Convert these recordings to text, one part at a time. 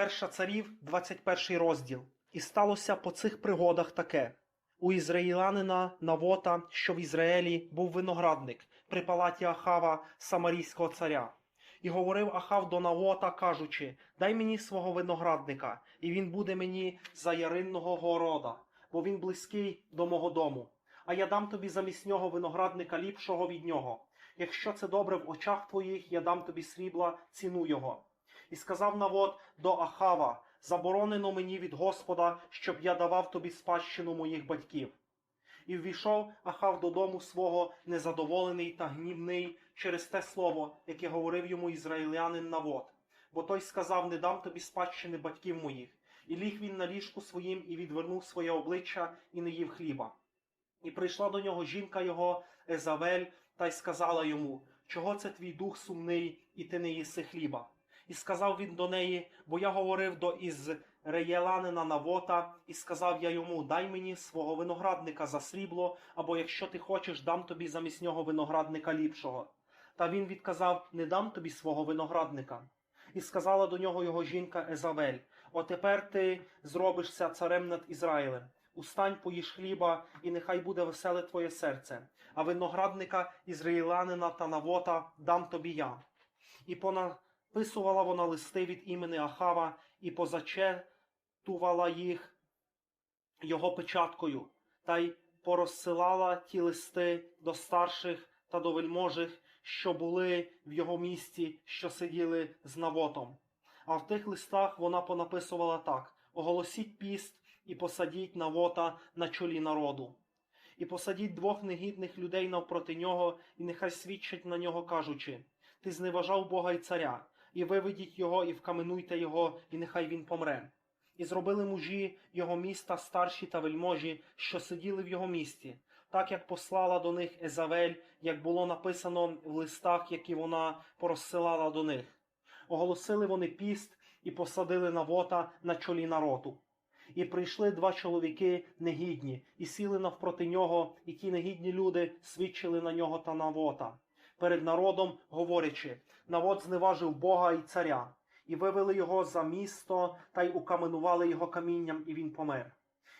Перша царів, 21 розділ. І сталося по цих пригодах таке. У ізраїлянина Навота, що в Ізраїлі, був виноградник при палаті Ахава, самарійського царя. І говорив Ахав до Навота, кажучи: Дай мені свого виноградника, і він буде мені за яринного города, бо він близький до мого дому. А я дам тобі замість нього виноградника ліпшого від нього. Якщо це добре в очах твоїх, я дам тобі срібла ціну його. І сказав Навод до Ахава: Заборонено мені від Господа, щоб я давав тобі спадщину моїх батьків. І ввійшов Ахав додому свого незадоволений та гнівний через те слово, яке говорив йому ізраїлянин Навод. Бо той сказав: Не дам тобі спадщини батьків моїх. І ліг він на ліжку своїм і відвернув своє обличчя і не їв хліба. І прийшла до нього жінка його Езавель, та й сказала йому: Чого це твій дух сумний, і ти не їси хліба? І сказав він до неї, бо я говорив до Ізреєланина Навота, і сказав я йому: Дай мені свого виноградника за срібло, або якщо ти хочеш, дам тобі замість нього виноградника ліпшого. Та він відказав: Не дам тобі свого виноградника. І сказала до нього його жінка Езавель: Отепер ти зробишся царем над Ізраїлем. Устань, поїж хліба, і нехай буде веселе твоє серце, а виноградника ізраїлянина та Навота дам тобі я. І понаписувала вона листи від імені Ахава і позачетувала їх його печаткою, та й порозсилала ті листи до старших та до вельможих, що були в його місті, що сиділи з Навотом. А в тих листах вона понаписувала так: оголосіть піст і посадіть Навота на чолі народу. І посадіть двох негідних людей навпроти нього, і нехай свідчать на нього, кажучи: Ти зневажав Бога і царя, і виведіть його, і вкаменуйте його, і нехай він помре. І зробили мужі його міста старші та вельможі, що сиділи в його місті, так як послала до них Езавель, як було написано в листах, які вона порозсилала до них. Оголосили вони піст і посадили Навота на чолі народу. І прийшли два чоловіки негідні, і сіли навпроти нього, і ті негідні люди свідчили на нього та Навота. Перед народом, говорячи, Навот зневажив Бога і царя, і вивели його за місто та й укаменували його камінням, і він помер.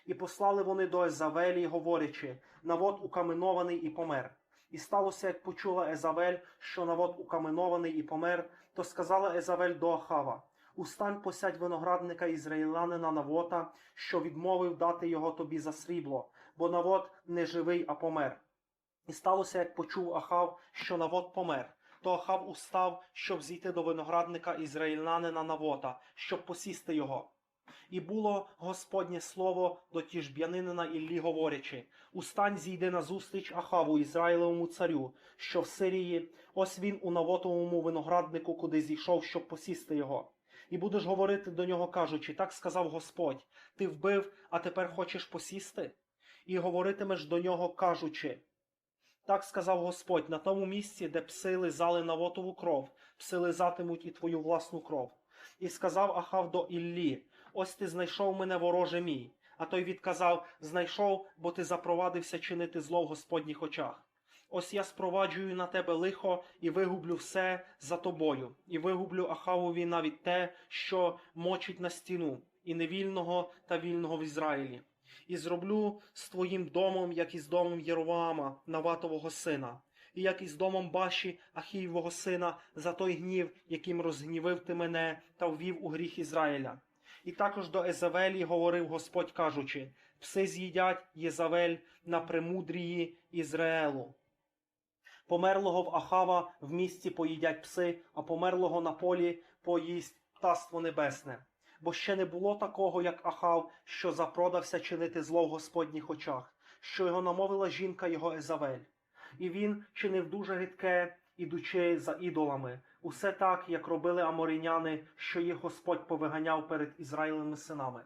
І послали вони до Езавелі, говорячи, Навот укаменований і помер. І сталося, як почула Езавель, що Навот укаменований і помер, то сказала Езавель до Ахава: Устань, посядь виноградника ізраїлянина Навота, що відмовив дати його тобі за срібло, бо Навот не живий, а помер. І сталося, як почув Ахав, що Навот помер. То Ахав устав, щоб зійти до виноградника ізраїлянина Навота, щоб посісти його. І було Господнє слово до тіжб'янинина Іллі, говорячи: Устань, зійди назустріч Ахаву, Ізраїлевому царю, що в Сирії, ось він у Навотовому винограднику, куди зійшов, щоб посісти його. І будеш говорити до нього, кажучи, так сказав Господь: Ти вбив, а тепер хочеш посісти? І говоритимеш до нього, кажучи. Так сказав Господь на тому місці, де пси лизали Навотову кров, пси лизатимуть і твою власну кров. І сказав Ахав до Іллі: Ось ти знайшов мене, вороже мій. А той відказав: Знайшов, бо ти запровадився чинити зло в Господніх очах. Ось я спроваджую на тебе лихо і вигублю все за тобою, і вигублю Ахавові навіть те, що мочить на стіну, і невільного та вільного в Ізраїлі. І зроблю з твоїм домом, як із домом Єроваама, Наватового сина, і як із домом Баші, Ахієвого сина, за той гнів, яким розгнівив ти мене та ввів у гріх Ізраїля. І також до Езавелі говорив Господь, кажучи: Пси з'їдять Єзавель на премудрії Ізраїлу. Померлого в Ахава в місті поїдять пси, а померлого на полі поїсть птаство небесне. Бо ще не було такого, як Ахав, що запродався чинити зло в Господніх очах, що його намовила жінка його Езавель. І він чинив дуже гидке, ідучи за ідолами, усе так, як робили аморіняни, що їх Господь повиганяв перед Ізраїлевими синами.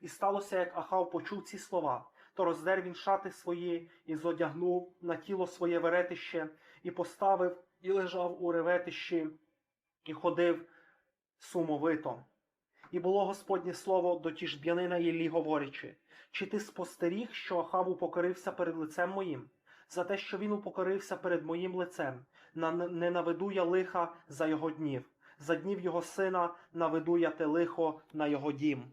І сталося, як Ахав почув ці слова, то роздер він шати свої і зодягнув на тіло своє веретище, і поставив, і лежав у реветищі, і ходив сумовито. І було Господнє слово до тіжб'янина Єлі, говорячи, чи ти спостеріг, що Ахав упокорився перед лицем моїм? За те, що він упокорився перед моїм лицем, не наведу я лиха за його днів. За днів його сина наведу я те лихо на його дім.